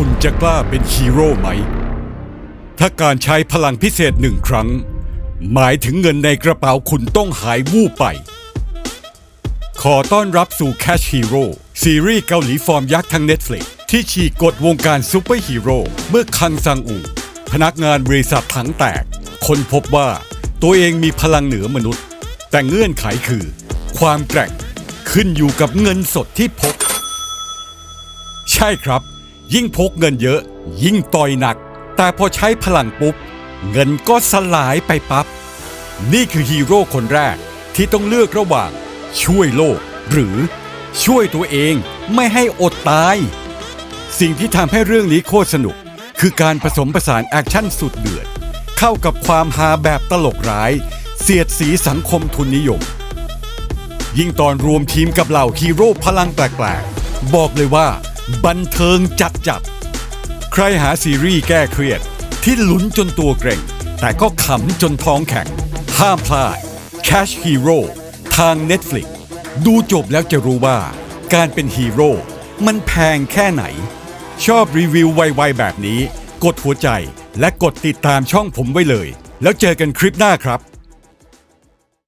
คุณจะกล้าเป็นฮีโร่ไหม ถ้าการใช้พลังพิเศษหนึ่งครั้ง หมายถึงเงินในกระเป๋าคุณต้องหายวูบไป ขอต้อนรับสู่ Cash Hero ซีรีส์เกาหลีฟอร์มยักษ์ทาง Netflix ที่ฉีกกฎวงการซูเปอร์ฮีโร่เมื่อคังซังอู พนักงานบริษัทถังแตก คนพบว่าตัวเองมีพลังเหนือมนุษย์ แต่เงื่อนไขคือ ความแกร่งขึ้นอยู่กับเงินสดที่พก ใช่ครับ ยิ่งพกเงินเยอะ ยิ่งต่อยหนัก แต่พอใช้พลังปุ๊บ เงินก็สลายไปปับ๊บ นี่คือฮีโร่คนแรกที่ต้องเลือกระหว่าง ช่วยโลก หรือช่วยตัวเองไม่ให้อดตาย สิ่งที่ทำให้เรื่องนี้โคตรสนุก คือการผสมผสานแอคชั่นสุดเดือด เข้ากับความฮาแบบตลกร้าย เสียดสีสังคมทุนนิยม ยิ่งตอนรวมทีมกับเหล่าฮีโร่พลังแปลกๆ บอกเลยว่า บันเทิงจัดจัดๆใครหาซีรีส์แก้เครียด ที่ลุ้นจนตัวเกร็ง แต่ก็ขำจนท้องแข็ง ห้ามพลาด Cash Hero ทาง Netflix ดูจบแล้วจะรู้ว่าการเป็นฮีโร่มันแพงแค่ไหน ชอบรีวิวไวๆแบบนี้ กดหัวใจและกดติดตามช่องผมไว้เลย แล้วเจอกันคลิปหน้าครับ